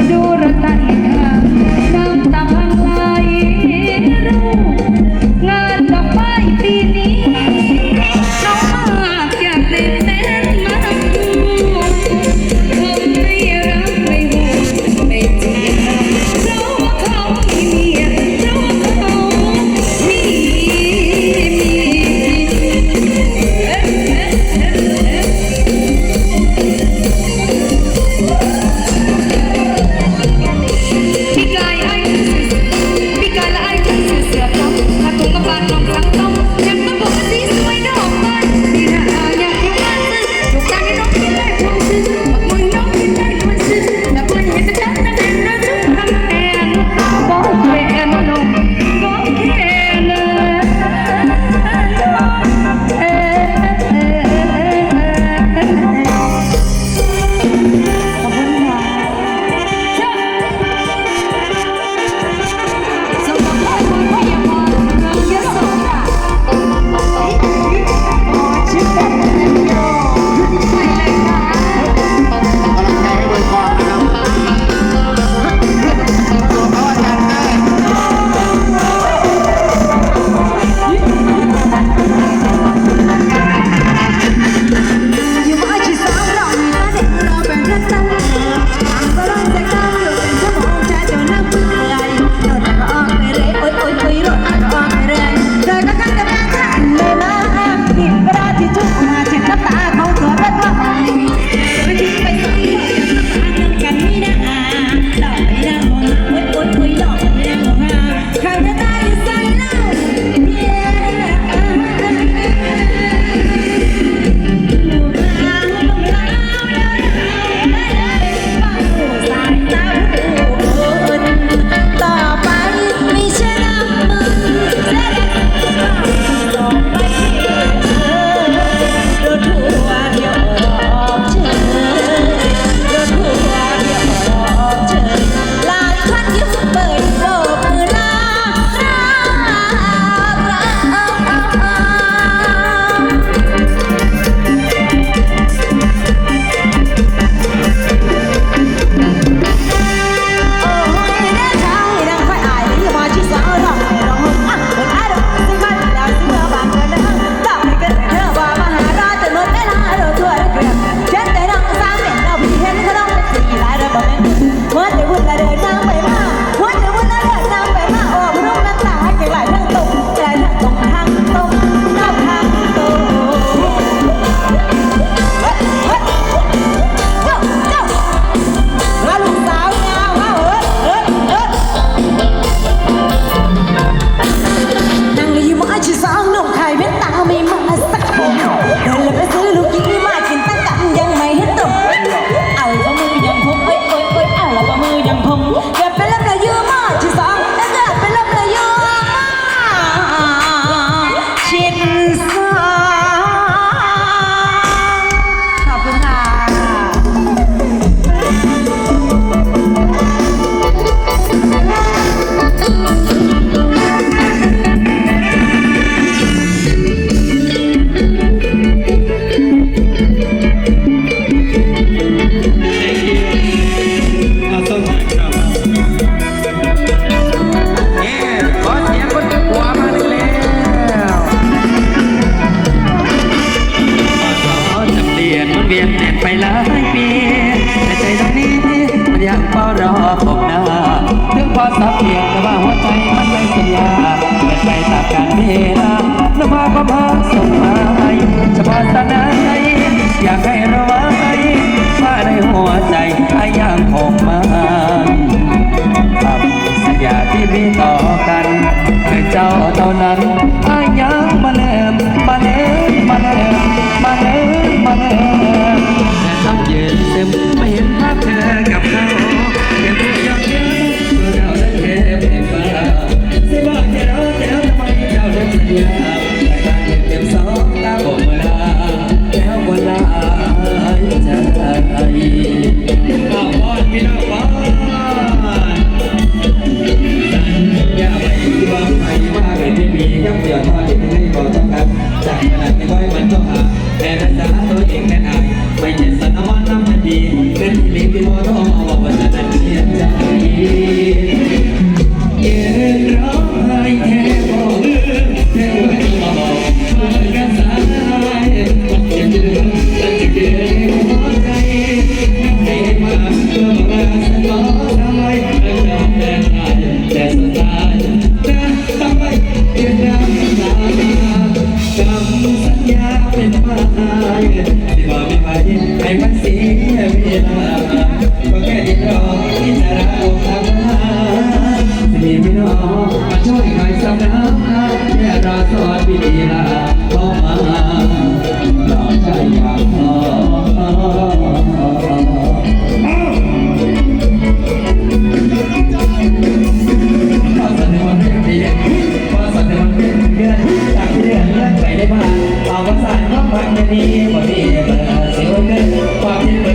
دورة สับเปลี่ยนแต่ว่าหัวใจมันไม่สียญาเกิดไปตัมกาลเวลานภาก็พาส่งมาให้ฉพาะตาไหนอยากให้ระวังว่าในหัวใจพยายามของมันทำสัญญาที่มีต่อ Gracias. ที่บอกไม่ไปให้มันเสียเวลาก็แค่ติดรอที่จะรักของทำมีไม่นอมาช่วยหน่อยสักน้ำแค่รอสอนวิธีลา เดนีบอดี้เดนยซลเดนความที่